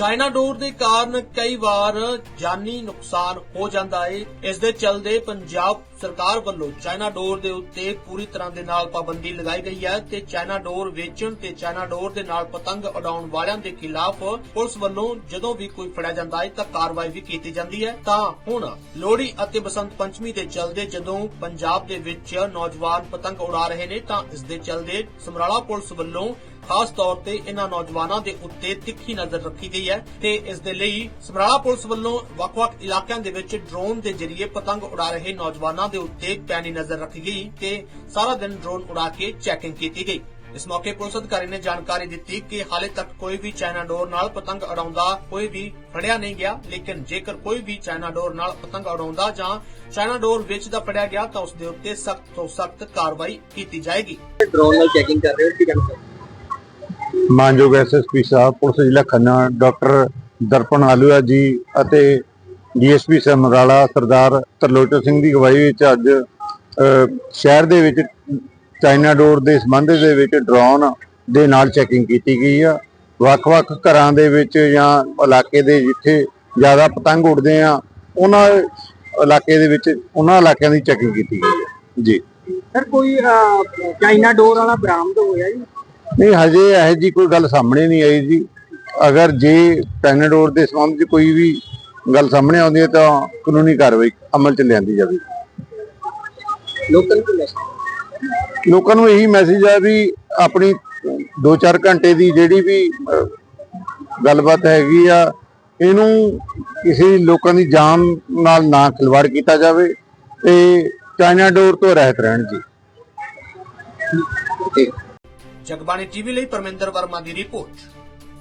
China ਡੋਰ ਦੇ ਕਾਰਨ ਕਈ ਵਾਰ ਜਾਨੀ ਨੁਕਸਾਨ ਹੋ ਜਾਂਦਾ ਏ। ਇਸ ਦੇ ਚਲਦੇ ਪੰਜਾਬ ਸਰਕਾਰ ਵੱਲੋਂ ਚਾਈਨਾ ਡੋਰ ਦੇ ਉੱਤੇ ਪੂਰੀ ਤਰ੍ਹਾਂ ਦੇ ਨਾਲ ਪਾਬੰਦੀ ਲਗਾਈ ਗਈ ਹੈ ਤੇ ਚਾਈਨਾ ਡੋਰ ਵੇਚਣ ਤੇ ਚਾਈਨਾ ਡੋਰ ਦੇ ਨਾਲ ਪਤੰਗ ਉਡਾਉਣ ਵਾਲਿਆਂ ਦੇ ਖਿਲਾਫ ਪੁਲਿਸ ਵੱਲੋਂ ਜਦੋਂ ਵੀ ਕੋਈ ਫੜਿਆ ਜਾਂਦਾ ਹੈ ਤਾਂ ਕਾਰਵਾਈ ਵੀ ਕੀਤੀ ਜਾਂਦੀ ਹੈ। ਤਾਂ ਹੁਣ ਲੋਹੜੀ ਅਤੇ ਬਸੰਤ ਪੰਚਮੀ ਦੇ ਚਲਦੇ ਜਦੋਂ ਪੰਜਾਬ ਦੇ ਵਿੱਚ ਨੌਜਵਾਨ ਪਤੰਗ ਉਡਾ ਰਹੇ ਨੇ ਤਾਂ ਇਸ ਦੇ ਚਲਦੇ ਸਮਰਾਲਾ ਪੁਲਿਸ ਵੱਲੋਂ ਖਾਸ ਤੌਰ ਤੇ ਇਹਨਾਂ ਨੌਜਵਾਨਾਂ ਦੇ ਉੱਤੇ ਤਿੱਖੀ ਨਜ਼ਰ ਰੱਖੀ ਗਈ ਹੈ ਤੇ ਇਸ ਦੇ ਲਈ ਸਮਰਾਲਾ ਪੁਲਿਸ ਵੱਲੋਂ ਵੱਖ-ਵੱਖ ਇਲਾਕਿਆਂ ਦੇ ਵਿੱਚ ਡਰੋਨ ਦੇ ਜ਼ਰੀਏ ਪਤੰਗ ਉਡਾ ਰਹੇ ਨੌਜਵਾਨਾਂ ਦੇ ਉੱਤੇ ਪੈਣੀ ਨਜ਼ਰ ਰੱਖੀ ਗਈ ਤੇ ਸਾਰਾ ਦਿਨ ਡਰੋਨ ਉਡਾ ਕੇ ਚੈਕਿੰਗ ਕੀਤੀ ਗਈ। ਇਸ ਮੌਕੇ ਪੁਲਿਸ ਅਧਿਕਾਰੀ ਨੇ ਜਾਣਕਾਰੀ ਦਿੱਤੀ ਕਿ ਹਾਲੇ ਤੱਕ ਕੋਈ ਵੀ ਚਾਈਨਾ ਡੋਰ ਨਾਲ ਪਤੰਗ ਉਡਾਉਂਦਾ ਕੋਈ ਵੀ ਫੜਿਆ ਨਹੀਂ ਗਿਆ ਲੇਕਿਨ ਜੇਕਰ ਕੋਈ ਵੀ ਚਾਈਨਾ ਡੋਰ ਨਾਲ ਪਤੰਗ ਉਡਾਉਂਦਾ ਜਾਂ ਚਾਈਨਾ ਡੋਰ ਵੇਚਦਾ ਫੜਿਆ ਗਿਆ ਤਾਂ ਉਸ ਦੇ ਉੱਤੇ ਸਖਤ ਤੋਂ ਸਖਤ ਕਾਰਵਾਈ ਕੀਤੀ ਜਾਏਗੀ। ਡਰੋਨ ਨਾਲ ਚੈਕਿੰਗ ਕਰ ਰਹੇ ਹੋ ਕੀ ਚਾਹੁੰਦੇ ਮਾਨਯੋਗ ਐਸਐਸਪੀ ਸਾਹਿਬ ਪੁਲਿਸ ਜ਼ਿਲ੍ਹਾ ਖੰਨਾ ਡਾਕਟਰ ਦਰਪਨ ਆਲੂਆ ਜੀ ਅਤੇ ਡੀਐਸਪੀ ਸਮਰਾਲਾ ਸਰਦਾਰ ਤਰਲੋਚਨ ਸਿੰਘ ਦੀ ਅਗਵਾਈ ਵਿੱਚ ਅੱਜ ਸ਼ਹਿਰ ਦੇ ਵਿੱਚ ਚਾਈਨਾ ਡੋਰ ਦੇ ਸੰਬੰਧ ਦੇ ਵਿੱਚ ਡਰੋਨ ਦੇ ਨਾਲ ਚੈਕਿੰਗ ਕੀਤੀ ਗਈ ਆ। ਵੱਖ-ਵੱਖ ਘਰਾਂ ਦੇ ਵਿੱਚ ਜਾਂ ਇਲਾਕੇ ਦੇ ਜਿੱਥੇ ਜ਼ਿਆਦਾ ਪਤੰਗ ਉੱਡਦੇ ਆ ਉਹਨਾਂ ਇਲਾਕੇ ਦੇ ਵਿੱਚ ਉਹਨਾਂ ਇਲਾਕਿਆਂ ਦੀ ਚੈਕਿੰਗ ਕੀਤੀ ਗਈ ਹੈ ਜੀ। ਸਰ ਕੋਈ ਚਾਈਨਾ ਡੋਰ ਵਾਲਾ ਬਰਾਮਦ ਹੋਇਆ ਜੀ? ਨਹੀਂ ਹਜੇ ਇਹੋ ਜੀ ਕੋਈ ਗੱਲ ਸਾਹਮਣੇ ਨਹੀਂ ਆਈ ਜੀ। ਅਗਰ ਜੇ ਪੈਨਡੋਰ ਦੇ ਸੰਬੰਧ ਵਿੱਚ ਕੋਈ ਵੀ ਗੱਲ ਸਾਹਮਣੇ ਆਉਂਦੀ ਹੈ ਤਾਂ ਕਾਨੂੰਨੀ ਕਾਰਵਾਈ ਅਮਲ ਚ ਲਿਆਂਦੀ ਜਾਵੇ। ਲੋਕਾਂ ਨੂੰ ਮੈਸੇਜ ਲੋਕਾਂ ਨੂੰ ਇਹੀ ਮੈਸੇਜ ਹੈ ਵੀ ਆਪਣੀ 2-4 ਘੰਟੇ ਦੀ ਜਿਹੜੀ ਵੀ ਗੱਲਬਾਤ ਹੈਗੀ ਆ ਇਹਨੂੰ ਕਿਸੇ ਲੋਕਾਂ ਦੀ ਜਾਨ ਨਾਲ ਨਾ ਖਿਲਵਾੜ ਕੀਤਾ ਜਾਵੇ ਤੇ ਚਾਈਨਾ ਡੋਰ ਤੋਂ ਰਹਿਤ ਰਹਿਣ ਜੀ। ਜਗਬਾਣੀ ਟੀਵੀ ਲਈ ਪਰਮਿੰਦਰ ਵਰਮਾ ਦੀ ਰਿਪੋਰਟ।